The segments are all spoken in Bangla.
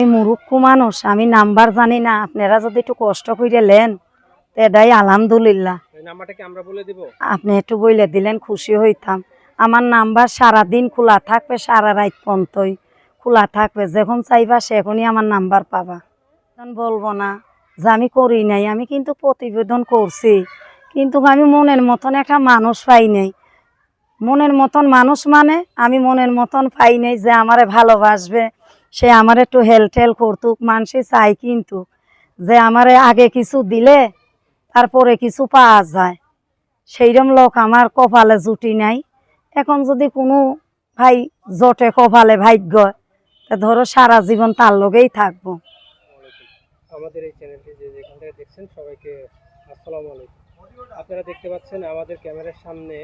আমি মুরুক্ষ মানুষ আমি নাম্বার জানি না। আপনারা যদি একটু কষ্ট করে লেন এটাই আলহামদুলিল্লাহ। আপনি একটু বইলে দিলেন খুশি হইতাম। আমার নাম্বার সারা দিন খোলা থাকবে সারা রাত পন্তই খোলা থাকবে। যখন চাইবা সেখনই আমার নাম্বার পাবা। তখন বলব না যে আমি করি নাই আমি কিন্তু প্রতিবেদন করছি। কিন্তু আমি মনের মতন একটা মানুষ পাই নাই। মনের মতন মানুষ মানে আমি মনের মতন পাই নাই যে আমারে ভালোবাসবে সে আমার একটু হেল টেল করতুক মানুষে চাই কিন্তু যে আমারে আগে কিছু দিলে তারপরে কিছু পাওয়া যায়। সেইরম লোক আমার কপালে জুটি নাই। এখন যদি কোনো ভাই জটে কপালে ভাগ্য, তা ধরো সারা জীবন তার লগেই থাকব। আমাদের এই চ্যানেলটি যে যেখান থেকে দেখছেন সবাইকে আসসালামু আলাইকুম। আপনারা দেখতে পাচ্ছেন আমাদের ক্যামেরার সামনে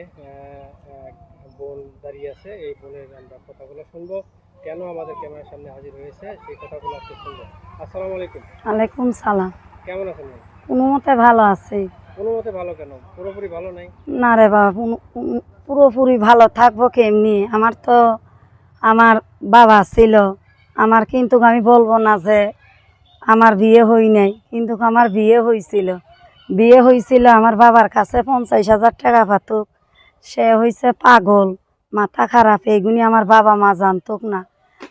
বোন দাঁড়িয়ে আছে। এই বোনের আমরা কথাগুলো শুনব। কেন আমাদের ক্যামেরার সামনে হাজির হয়েছে? সেই কথাগুলো আজকে শুনব আসসালামু আলাইকুম। আলাইকুম সালাম। কেমন আছেন? কোনো মতে ভালো আছি। কোনো মতে ভালো কেন? পুরোপুরি ভালো নাই? না রে বাবা পুরোপুরি ভালো থাকব কেমনি? আমার তো আমার বাবা ছিল। আমার কিন্তু আমি বলব না যে আমার বিয়ে হই নাই কিন্তু আমার বিয়ে হয়েছিল বিয়ে হয়েছিল আমার বাবার কাছে পঞ্চাশ হাজার টাকা পাতুক। সে হয়েছে পাগল মাথা খারাপ এইগুলি আমার বাবা মা জানতুক না।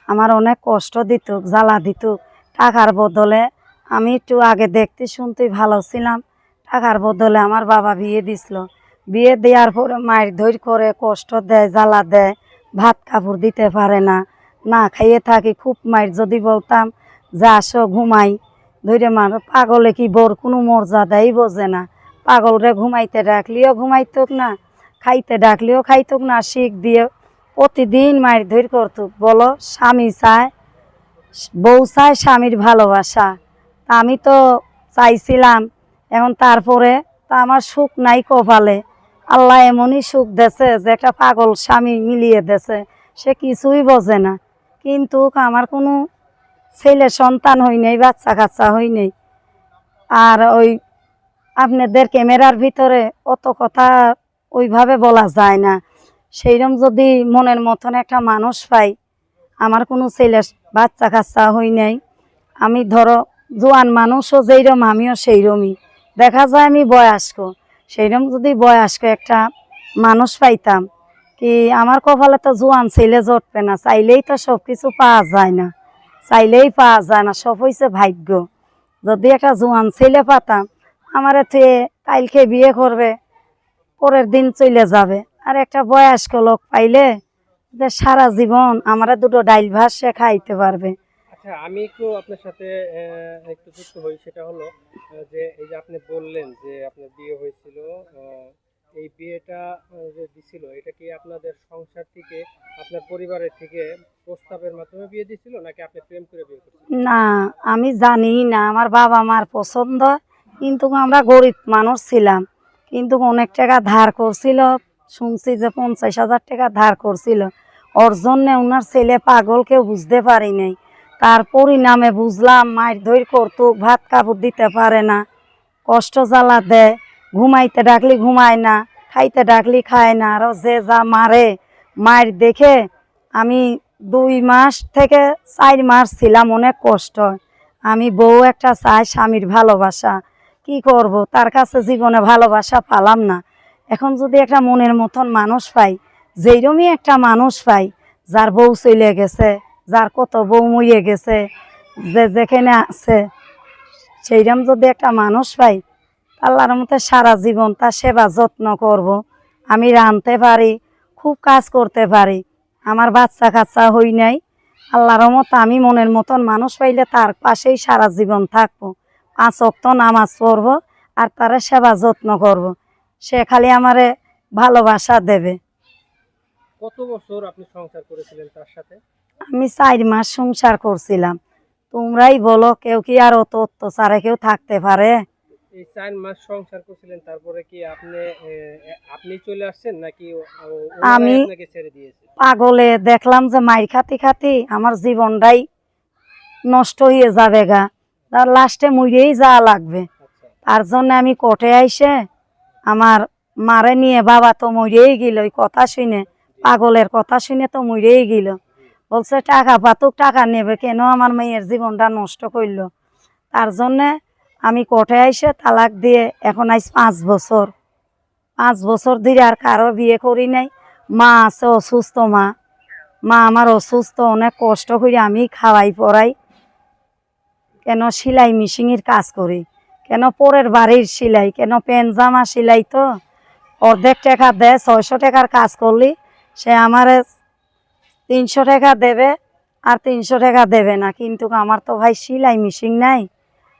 আমার অনেক কষ্ট দিত, জ্বালা দিত। টাকার বদলে আমি একটু আগে দেখতে শুনতে ভালো ছিলাম। টাকার বদলে আমার বাবা বিয়ে দিছিল। বিয়ে দেওয়ার পরে মায়ের ধৈর করে কষ্ট দেয়, জ্বালা দেয়, ভাত কাপড় দিতে পারে না। না খাইয়ে থাকি, খুব মায়ের যদি বলতাম, যে আসো ঘুমাই। ধৈরে মার, পাগলে কি বোর কোনো মর্যাদাই বোঝে না। পাগলরে ঘুমাইতে ডাকলিও ঘুমাইতুক না, খাইতে ডাকলিও খাইতুক না, শিখ দিয়ে প্রতিদিন মায়ের ধৈর বলো, স্বামী চায়, বউ চায় স্বামীর ভালোবাসা। আমি তো চাইছিলাম, এখন তারপরে তা আমার সুখ নাই কপালে। আল্লাহ এমনই সুখ দেছে যে একটা পাগল স্বামী মিলিয়ে দেছে সে কিছুই বোঝে না। কিন্তু আমার কোনো ছেলে সন্তান হই নাই, বাচ্চা কাচ্চা হই নাই। আর ওই আপনাদের ক্যামেরার ভিতরে অত কথা ওইভাবে বলা যায় না। সেইরকম যদি মনের মতন একটা মানুষ পাই, আমার কোনো ছেলে বাচ্চা কাচ্চা হই নাই। আমি ধরো জোয়ান মানুষও যেইরম, আমিও সেইরমই। দেখা যায় আমি বয়স্ক, সেইরম যদি বয়স্ক একটা মানুষ পাইতাম, কি আমার কপালে তো জোয়ান ছেলে জটবে না, চাইলেই তো সব কিছু পাওয়া যায় না। চাইলেই পাওয়া যায় না, সব হয়েছে ভাগ্য। যদি একটা জোয়ান ছেলে পাতাম, আমার এতে কালকে বিয়ে করবে, পরের দিন চলে যাবে। আর একটা বয়স্ক লোক পাইলে সারা জীবন আমার দুটো ডাইল ভাত সে খাইতে পারবে। আচ্ছা আমি একটু আপনার সাথে একটু যুক্ত হই সেটা হলো যে এই যে আপনি বললেন যে আপনার বিয়ে হয়েছিল এই বিয়েটা যে দিছিল এটা কি আপনাদের সংসার থেকে আপনার পরিবারের থেকে প্রস্তাবের মাধ্যমে বিয়ে দিছিল নাকি আপনি প্রেম করে বিয়ে করছিলেন না আমি জানি না আমার বাবা মার পছন্দ কিন্তু আমরা গরিব মানুষ ছিলাম কিন্তু অনেক টাকা ধার করছিল শুনছি যে পঞ্চাশ হাজার টাকা ধার করছিল। ওর জন্যে ওনার ছেলে পাগল, কেউ বুঝতে পারি নাই। তার পরিণামে বুঝলাম, মায়ের ধৈর করতুক ভাত কাপড় দিতে পারে না। কষ্ট জ্বালা দেয় ঘুমাইতে ডাকলি ঘুমায় না, খাইতে ডাকলি খায় না আরও যে যা মারে, মায়ের দেখে আমি দুই মাস থেকে চার মাস ছিলাম, অনেক কষ্ট। আমি বউ একটা চাই, স্বামীর ভালোবাসা। কি করব? তার কাছে জীবনে ভালোবাসা পালাম না। এখন যদি একটা মনের মতন মানুষ পাই, যেইরমই একটা মানুষ পাই, যার বউ চলে গেছে, যার কত বউ মরিয়ে গেছে, যে যেখানে আছে সেইরকম যদি একটা মানুষ পাই, আল্লাহর মতে সারা জীবন তার সেবা যত্ন করব। আমি রাঁধতে পারি, খুব কাজ করতে পারি, আমার বাচ্চা কাচ্চা হই নাই, আল্লাহর মতো আমি মনের মতন মানুষ পাইলে তার পাশেই সারা জীবন থাকব পাঁচ অক্ত নামাজ পড়ব আর তারা সেবা যত্ন করব। সে খালি আমারে ভালোবাসা দেবে। কত বছর আপনি সংসার করেছিলেন তার সাথে? আমি চার মাস সংসার করছিলাম। তোমরাই বলো কেউ কি আর অত অত্যাচারে কেউ থাকতে পারে? এই চার মাস সংসার করছিলেন তারপরে কি আপনি আপনি চলে আসছেন নাকি ও- ও- ওনারাই আমি- ছেড়ে দিয়েছে? পাগলে দেখলাম যে মাইর খাতি খাতি আমার জীবনটাই নষ্ট হয়ে যাবে গা। তার লাস্টে মরেই যাওয়া লাগবে। আচ্ছা। তার জন্য আমি কোর্টে আইসে আমার মারে নিয়ে বাবা তো মরেই গেল, ওই কথা শুনে, পাগলের কথা শুনে তো মরেই গেল। বলছে, টাকা পাতুক, টাকা নেবে, কেন আমার মেয়ের জীবনটা নষ্ট করল? তার জন্যে আমি কোর্টে আইসে তালাক দিয়ে এখন আইস পাঁচ বছর। পাঁচ বছর ধরে আর কারও বিয়ে করি নাই। মা আছে অসুস্থ, মা। মা আমার অসুস্থ, অনেক কষ্ট করে আমি খাওয়াই, পড়াই। কেন? সেলাই মেশিনের কাজ করি। কেন পরের বাড়ির সিলাই? কেন প্যান্ট জামা সেলাই তো? অর্ধেক টাকা দেয় ছয়শো টাকার কাজ করলি, সে আমার তিনশো টাকা দেবে আর তিনশো টাকা দেবে না। কিন্তু আমার তো ভাই সিলাই মেশিন নাই,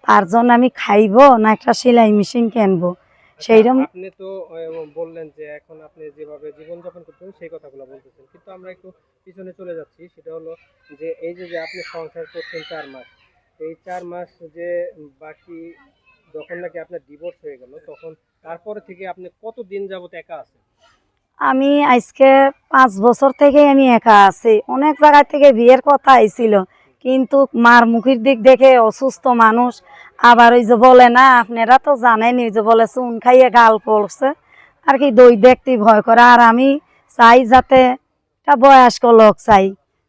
তার জন্য আমি খাইবো না একটা সিলাই মেশিন কিনবো? সেইরকম আপনি তো বললেন যে এখন আপনি যেভাবে জীবনযাপন সেই কথাগুলো বলতেছেন। কিন্তু আমরা একটু পিছনে চলে যাচ্ছি, সেটা হলো যে এই যে আপনি সংসার করছেন চার মাস, এই চার মাস যে বাকি যখন নাকি আপনার ডিভোর্স হয়ে গেল, তখন তারপরে থেকে আপনি কত দিন যাবত একা আছেন? আমি আজকে পাঁচ বছর থেকে আমি একা আছি। অনেক জায়গা থেকে বিয়ের কথা আইছিল, কিন্তু মার মুখের দিক দেখে অসুস্থ মানুষ। আবার ওই যে বলে না, আপনারা তো জানেন ওই যে বলে চুন খাইয়ে গাল পড়ছে। আর কি দই দেখতে ভয় করে, আর আমি চাই যাতে একটা বয়স্ক লোক চাই,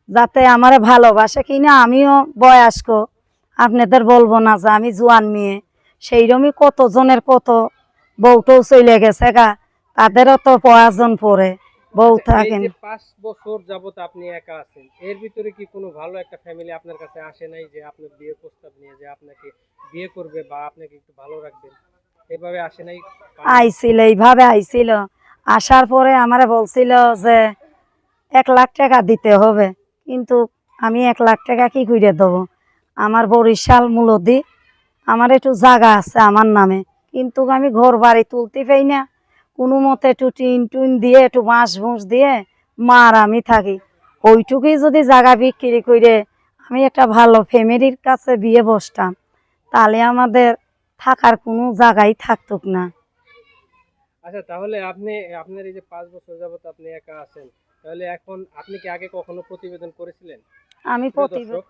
যাতে আমার ভালোবাসে। কিনা আমিও বয়স্ক, আপনাদের বলব না যে আমি জোয়ান মেয়ে। সেইরকমই কতজনের কত বউটাও চলে গেছে গা তাদেরও তো প্রয়োজন পড়ে বউ থাকেন। পাঁচ বছর যাবত আপনি একা আছেন এর ভিতরে কি কোনো ভালো একটা ফ্যামিলি আপনার কাছে আসে নাই যে আপনার বিয়ের প্রস্তাব নিয়ে যে আপনাকে বিয়ে করবে বা আপনাকে একটু ভালো রাখবে? এভাবে আসে নাই? আইছিল এইভাবে আইছিল। আসার পরে আমার বলছিল যে এক লাখ টাকা দিতে হবে। কিন্তু আমি এক লাখ টাকা কি করে দেবো? আমার বরিশাল মূলদি আমার একটু জায়গা আছে আমার নামে। কিন্তু আমি ঘর বাড়ি তুলতে পাই না। কোনো মতে একটু টিন টুন দিয়ে, একটু বাঁশ বুঁশ দিয়ে মার আমি থাকি। ওইটুকুই যদি জায়গা বিক্রি করে আমি একটা ভালো ফ্যামিলির কাছে বিয়ে বসতাম, তাহলে আমাদের থাকার কোনো জায়গাই থাকতুক না। আচ্ছা তাহলে আপনি, আপনার এই যে পাঁচ বছর যাবত আপনি একা আছেন, তাহলে এখন আপনি কি আগে কখনো প্রতিবেদন করেছিলেন? আমি আপনার প্রতি দর্শক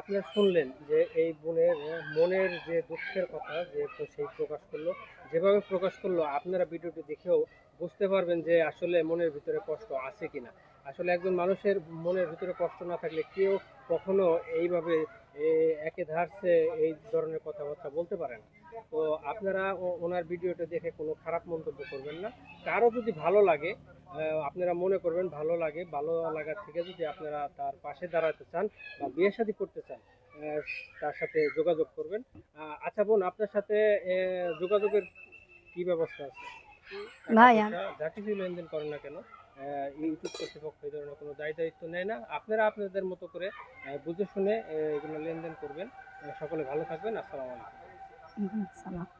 আপনারা শুনলেন যে এই বোনের মনের যে দুঃখের কথা যে সেই প্রকাশ করল। যেভাবে প্রকাশ করল আপনারা ভিডিওটি দেখেও বুঝতে পারবেন যে আসলে মনের ভিতরে কষ্ট আছে কিনা। আসলে একজন মানুষের মনের ভিতরে কষ্ট না থাকলে কেউ কখনো এইভাবে একে ধারছে এই ধরনের কথাবার্তা বলতে পারেন। তো আপনারা ওনার ভিডিওটা দেখে কোনো খারাপ মন্তব্য করবেন না। কারও যদি ভালো লাগে আপনারা মনে করবেন ভালো লাগে ভালো লাগার থেকে যদি আপনারা তার পাশে দাঁড়াতে চান বা বিয়ে শাদী করতে চান তার সাথে যোগাযোগ করবেন। আচ্ছা বোন আপনার সাথে যোগাযোগের কি ব্যবস্থা আছে? ভাই, যা কিছু লেনদেন করেন না কেন? ইউটিউব কর্তৃপক্ষ এই ধরনের কোনো দায় দায়িত্ব নেয় না। আপনারা আপনাদের মতো করে বুঝে শুনে এগুলো লেনদেন করবেন। সকলে ভালো থাকবেন। আসসালামু আলাইকুম।